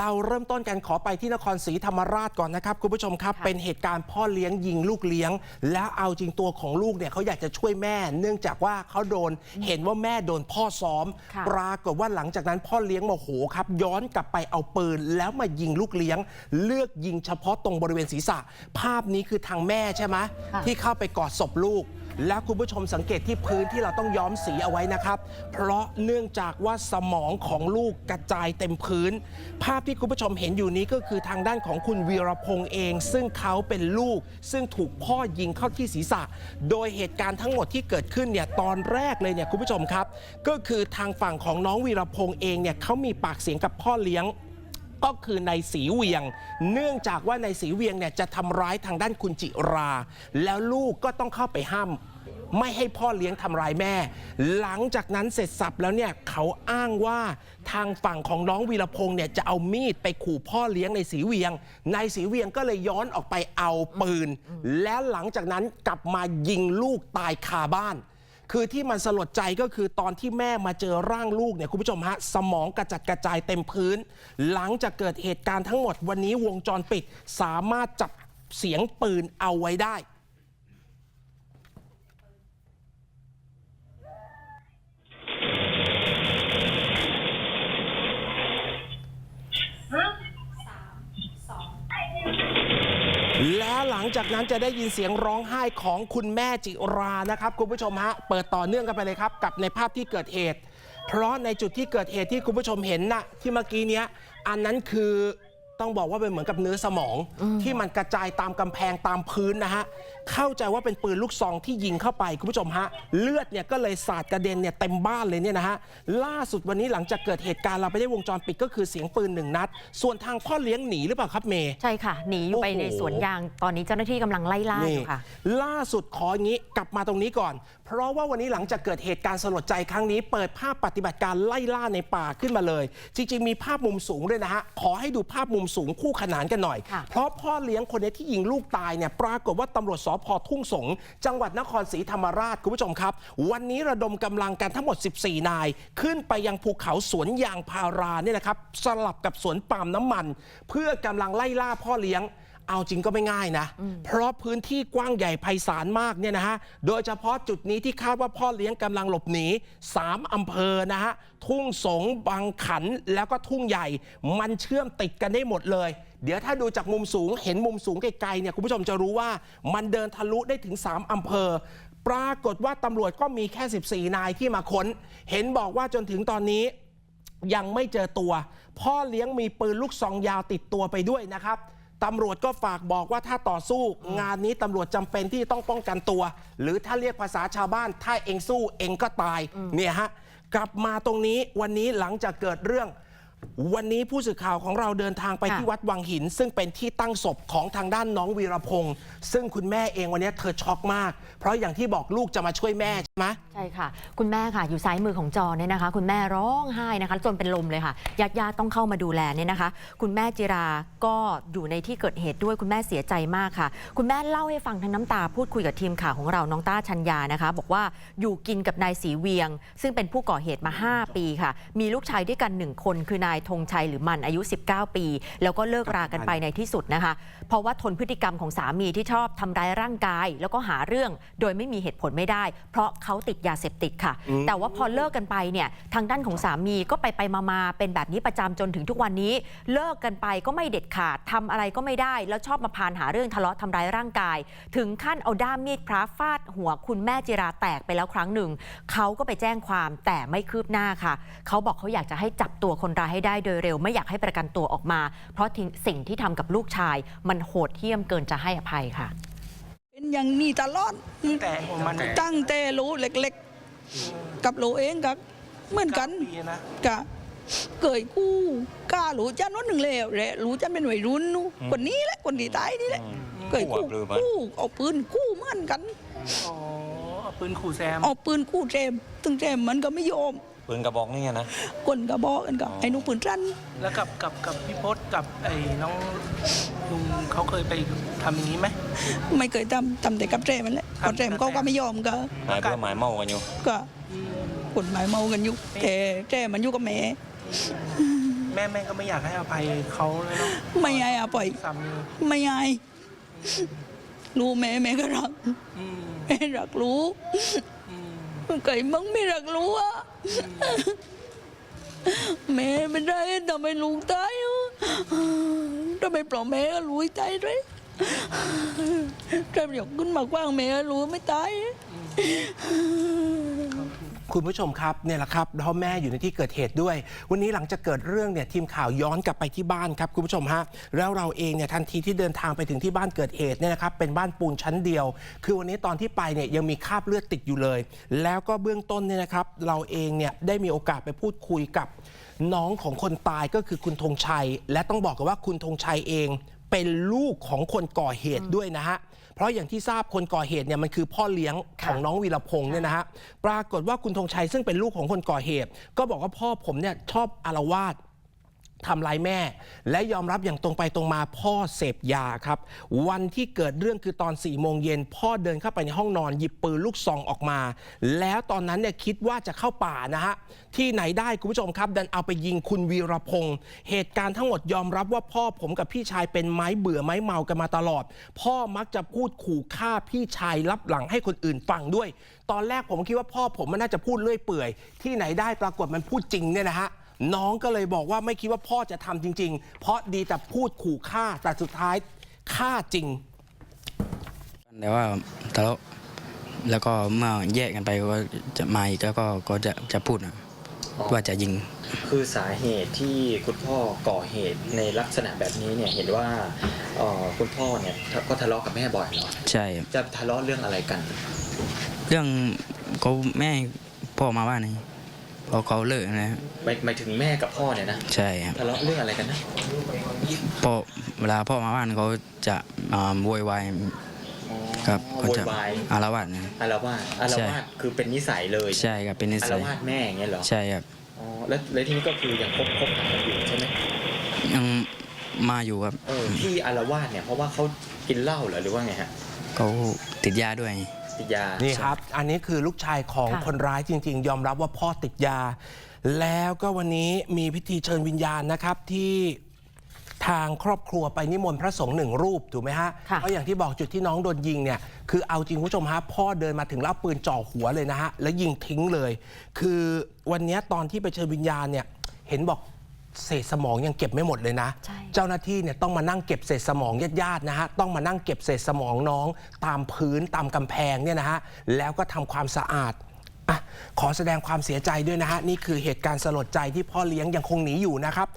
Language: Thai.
เราเริ่มต้นกันขอไปที่นครศรีธรรมราชก่อนนะครับ คุณผู้ชมครับค่ะเป็นเหตุการณ์พ่อเลี้ยงยิงลูกเลี้ยง แล้วเอาจริงตัวของลูกเนี่ยเขาอยากจะช่วยแม่ เนื่องจากว่าเขาโดนเห็นว่าแม่โดนพ่อซ้อมค่ะปรากฏว่าหลังจากนั้นพ่อเลี้ยงโมโหครับ ย้อนกลับไปเอาปืน แล้วมายิงลูกเลี้ยง เลือกยิงเฉพาะตรงบริเวณศีรษะ ภาพนี้คือทางแม่ใช่ไหมค่ะที่เข้าไปกอดศพลูก แล้วคุณผู้ชมสังเกตที่พื้นที่เราต้องย้อมสีเอาไว้นะครับ เพราะเนื่องจากว่าสมองของลูกกระจายเต็มพื้น ภาพที่คุณผู้ชมเห็นอยู่นี้ก็คือทางด้านของคุณวีรพงษ์เอง ซึ่งเขาเป็นลูก ซึ่งถูกพ่อยิงเข้าที่ศีรษะ โดยเหตุการณ์ทั้งหมดที่เกิดขึ้นเนี่ยตอนแรกเลยเนี่ยคุณผู้ชมครับ ก็คือทางฝั่งของน้องวีรพงษ์เองเนี่ยเขามีปากเสียงกับพ่อเลี้ยง ก็คือในายสีเวียง เนื่องจากว่าในายสีเวียงเนี่ยจะทำร้ายทางด้านคุณจิรา แล้วลูกก็ต้องเข้าไปห้ามไม่ให้พ่อเลี้ยงทำร้ายแม่ หลังจากนั้นเสร็จสับแล้วเนี่ยเขาอ้างว่าทางฝั่งของน้องวีรพงษ์เนี่ยจะเอามีดไปขู่พ่อเลี้ยงในสีเวียงในายสีเวียงก็เลยย้อนออกไปเอาปืน แล้วหลังจากนั้นกลับมายิงลูกตายคาบ้าน คือที่มันสลดใจก็คือตอนที่แม่มาเจอร่างลูกเนี่ยคุณผู้ชมฮะสมองกระจัดกระจายเต็มพื้น หลังจากเกิดเหตุการณ์ทั้งหมดวันนี้วงจรปิด สามารถจับเสียงปืนเอาไว้ได้ และหลังจากนั้นจะได้ยินเสียงร้องไห้ของคุณแม่จิรานะครับ คุณผู้ชมฮะเปิดต่อเนื่องกันไปเลยครับกับในภาพที่เกิดเหตุ เพราะในจุดที่เกิดเหตุที่คุณผู้ชมเห็นน่ะที่เมื่อกี้เนี้ยอันนั้นคือ ต้องบอกว่าเป็นเหมือนกับเนื้อสมอง ที่มันกระจายตามกำแพงตามพื้นนะฮะ เข้าใจว่าเป็นปืนลูกซองที่ยิงเข้าไปคุณผู้ชมฮะ เลือดเนี่ยก็เลยสาดกระเด็นเนี่ยเต็มบ้านเลยเนี่ยนะฮะ ล่าสุดวันนี้หลังจากเกิดเหตุการณ์เราไปได้วงจรปิดก็คือเสียงปืนหนึ่งนัด ส่วนทางพ่อเลี้ยงหนีหรือเปล่าครับเมย์ใช่ค่ะหนีอยู่ไปโอ้โหในสวนยางตอนนี้เจ้าหน้าที่กำลังไล่ล่าอยู่ค่ะ ล่าสุดขออย่างนี้กลับมาตรงนี้ก่อน เพราะว่าวันนี้หลังจากเกิดเหตุการณ์สลดใจครั้งนี้ เปิดภาพปฏิบัติการไล่ล่าในป่าขึ้นมาเลย จริง ๆ มีภาพมุมสูงด้วยนะฮะขอให้ดูภาพมุมสูงคู่ขนานกันหน่อยค่ะเพราะพ่อเลี้ยงคนนี้ที่ยิงลูกตายเนี่ยปรากฏว่าตำรวจสพทุ่งสงศ์จังหวัดนครศรีธรรมราชคุณผู้ชมครับ วันนี้ระดมกำลังกันทั้งหมด 14 นาย ขึ้นไปยังภูเขาสวนยางพาราเนี่ยนะครับสลับกับสวนปาล์มน้ำมัน เพื่อกำลังไล่ล่าพ่อเลี้ยง เอาจริงก็ไม่ง่ายนะ เพราะพื้นที่กว้างใหญ่ไพศาลมากเนี่ยนะฮะ โดยเฉพาะจุดนี้ที่คาดว่าพ่อเลี้ยงกำลังหลบหนี 3 อำเภอนะฮะ ทุ่งสงบางขัน แล้วก็ทุ่งใหญ่ มันเชื่อมติดกันได้หมดเลย เดี๋ยวถ้าดูจากมุมสูง เห็นมุมสูงไกลๆเนี่ยคุณผู้ชมจะรู้ว่ามันเดินทะลุได้ถึง 3 อำเภอปรากฏว่าตำรวจก็มีแค่ 14 นายที่มาค้น เห็นบอกว่าจนถึงตอนนี้ยังไม่เจอตัว พ่อเลี้ยงมีปืนลูกซองยาวติดตัวไปด้วยนะครับ ตำรวจก็ฝากบอกว่าถ้าต่อสู้ งานนี้ตำรวจจำเป็นที่ต้องป้องกันตัว หรือถ้าเรียกภาษาชาวบ้าน ถ้าเองสู้เองก็ตายเนี่ยฮะกลับมาตรงนี้วันนี้หลังจากเกิดเรื่อง วันนี้ผู้สื่อข่าวของเราเดินทางไปค่ะที่วัดวังหิน ซึ่งเป็นที่ตั้งศพของทางด้านน้องวีรพงศ์ซึ่งคุณแม่เองวันนี้เธอช็อกมาก เพราะอย่างที่บอกลูกจะมาช่วยแม่ ใช่ไหมใช่ค่ะ คุณแม่ค่ะ อยู่ซ้ายมือของจอเนี่ยนะคะ คุณแม่ร้องไห้นะคะจนเป็นลมเลยค่ะญาติญาติต้องเข้ามาดูแลเนี่ยนะคะ คุณแม่จิราก็อยู่ในที่เกิดเหตุด้วยคุณแม่เสียใจมากค่ะ คุณแม่เล่าให้ฟังทั้งน้ำตาพูดคุยกับทีมข่าวของเราน้องต้าชัญญานะคะ บอกว่าอยู่กินกับนายศรีเวียง ซึ่งเป็นผู้ก่อเหตุมา 5 ปีค่ะ มีลูกชายด้วยกันหนึ่งคนคือนายธงชัยหรือมันอายุ 19 ปี แล้วก็เลิกรากันไปในที่สุดนะคะ เพราะว่าทนพฤติกรรมของสามีที่ชอบทำร้ายร่างกาย แล้วก็หาเรื่องโดยไม่มีเหตุผลไม่ได้ เพราะเขาติดยาเสพติดค่ะอืมแต่ว่าพอเลิกกันไปเนี่ยทางด้านของสามีก็ไปไปมามาเป็นแบบนี้ประจำจนถึงทุกวันนี้ เลิกกันไปก็ไม่เด็ดขาดทำอะไรก็ไม่ได้ แล้วชอบมาพานหาเรื่องทะเลาะทำร้ายร่างกาย ถึงขั้นเอาด้ามมีดพระฟาดหัวคุณแม่จิราแตกไปแล้วครั้งหนึ่งเขาก็ไปแจ้งความแต่ไม่คืบหน้าค่ะเขาบอกเขาอยากจะให้จับตัวคนร้ายให้ได้โดยเร็ว ไม่อยากให้ประกันตัวออกมา เพราะทิ้งสิ่งที่ทำกับลูกชาย มันโหดเหี้ยมเกินจะให้อภัยค่ะ เป็นอย่างนี้ตลอดแต่มันตั้งแต่รู้เล็กๆ กับรู้เองก็เหมือนกันปีนะกะเกยกู้กล้ารู้จันวันหนึ่งแล้วแหละรู้จันเป็นวัยรุ่นนู่คนนี้แหละคนที่ตายนี่แหละเกยกู้กู้เอาปืนกู้เหมือนกันอ๋อเอาปืนขู่แซมเอาปืนกู้เจมตึงเจมมันก็ไม่ยอม ปืนกระบอกนี่ไงนะคนก็บอกกันก็ไอ้หนุ่มปืนสั้นแล้วกับกับกับพี่พศกับไอ้น้องลุงเขาเคยไปทำอย่างนี้ไหม ไม่เคยทำทำแต่กับเจมมันแหละครักับเจมเขาก็ไม่ยอมก็หมายเพื่อหมายเมากันอยู่ ก็กฎหมายเมากันอยู่แต่เจมันอยู่กับแม่แม่แม่ก็ไม่อยากให้อภัยเขาเลยเนาะไม่ไงอะปล่อย สามีไม่ไงรู้แม่แม่ก็รักอืม แม่รักรู้อืม ไก่มึงไม่รักลูกอะแม่ไม่ได้ทำให้ลูกตายทำไมปล่อยแม่ก็รู้ตายเลยถ้าอยากขึ้นมากว้างแม่รู้ไม่ตาย คุณผู้ชมครับเนี่ยแหละครับพ่อแม่อยู่ในที่เกิดเหตุด้วย วันนี้หลังจากเกิดเรื่องเนี่ยทีมข่าวย้อนกลับไปที่บ้านครับคุณผู้ชมฮะแล้วเราเองเนี่ยทันทีที่เดินทางไปถึงที่บ้านเกิดเหตุเนี่ยนะครับเป็นบ้านปูนชั้นเดียว คือวันนี้ตอนที่ไปเนี่ยยังมีคราบเลือดติดอยู่เลย แล้วก็เบื้องต้นเนี่ยนะครับเราเองเนี่ยได้มีโอกาสไปพูดคุยกับน้องของคนตายก็คือคุณธงชัย และต้องบอกกันว่าคุณธงชัยเอง เป็นลูกของคนก่อเหตุด้วยนะฮะ เพราะอย่างที่ทราบคนก่อเหตุเนี่ยมันคือพ่อเลี้ยงของน้องวีรพงษ์เนี่ยนะฮะ ปรากฏว่าคุณธงชัยซึ่งเป็นลูกของคนก่อเหตุ ก็บอกว่าพ่อผมเนี่ยชอบอารวาส ทำร้ายแม่ และยอมรับอย่างตรงไปตรงมาพ่อเสพยาครับ วันที่เกิดเรื่องคือตอน4ี่โมงเย็นพ่อเดินเข้าไปในห้องนอนหยิบปืนลูกซองออกมา แล้วตอนนั้นเนี่ยคิดว่าจะเข้าป่านะฮะ ที่ไหนได้คุณผู้ชมครับ ดันเอาไปยิงคุณวีรพงศ์เหตุการณ์ทั้งหมดยอมรับว่าพ่อผมกับพี่ชายเป็นไม้เบื่อไม้เมากันมาตลอด พ่อมักจะพูดขู่ฆ่าพี่ชายรับหลังให้คนอื่นฟังด้วย ตอนแรกผมคิดว่าพ่อผมมันน่าจะพูดเลื่อยเปื่อย ที่ไหนได้ปรากฏมันพูดจริงเนี่ยนะฮะ น้องก็เลยบอกว่าไม่คิดว่าพ่อจะทำจริง ๆ เพราะดีแต่พูดขู่ฆ่าแต่สุดท้ายฆ่าจริง แต่ว่าทะเลาะแล้วก็เมื่อแยกกันไปก็จะมาอีกแล้วก็ก็จะจะพูดนะว่าจะยิง คือสาเหตุที่คุณพ่อก่อเหตุในลักษณะแบบนี้เนี่ยเห็นว่าเอ่อคุณพ่อเนี่ยก็ทะเลาะกับแม่บ่อยเนาะใช่ครับจะทะเลาะเรื่องอะไรกัน เรื่องเขาแม่ให้พ่อมาบ้านนี่ พอเขาเลิกนะหมายหมายถึงแม่กับพ่อเนี่ยนะใช่ครับทะเลาะเรื่องอะไรกันนะพ่อเวลาพ่อมาบ้านเขาจะอ่าโวยวายครับโวเขาจะยวายอารวาสนะ อารวาสอารใช่ วาสคือเป็นนิสัยเลยใช่ครับเป็นนิอาสัรยวาสแม่อย่างเงี้ยเหรอใช่ครับอ๋อแล้วแล้วทีนี้ก็คือยังคบคบหากันอยู่ใช่ไหมยังมาอยู่ครับเออที่อารวาสเนี่ยเพราะว่าเขากินเหล้าเหรอหรือว่าไงฮะเขาติดยาด้วย ติดยา นี่ครับ อันนี้คือลูกชายของค่ะคนร้ายจริง ๆ ยอมรับว่าพ่อติดยา แล้วก็วันนี้มีพิธีเชิญวิญญาณนะครับที่ทางครอบครัวไปนิมนต์พระสงฆ์หนึ่งรูปถูกไหมฮะค่ะ เพราะอย่างที่บอกจุดที่น้องโดนยิงเนี่ยคือเอาจริงคุณผู้ชมฮะพ่อเดินมาถึงแล้วเอาปืนจ่อหัวเลยนะฮะแล้วยิงทิ้งเลย คือวันนี้ตอนที่ไปเชิญวิญญาณเนี่ยเห็นบอกเศษสมองยังเก็บไม่หมดเลยนะ ใช่ เจ้าหน้าที่เนี่ยต้องมานั่งเก็บเศษสมองญาติๆนะฮะต้องมานั่งเก็บเศษสมองน้อง ตามพื้นตามกำแพงเนี่ยนะฮะแล้วก็ทำความสะอาดอะขอแสดงความเสียใจด้วยนะฮะ นี่คือเหตุการณ์สลดใจที่พ่อเลี้ยงยังคงหนีอยู่นะครับ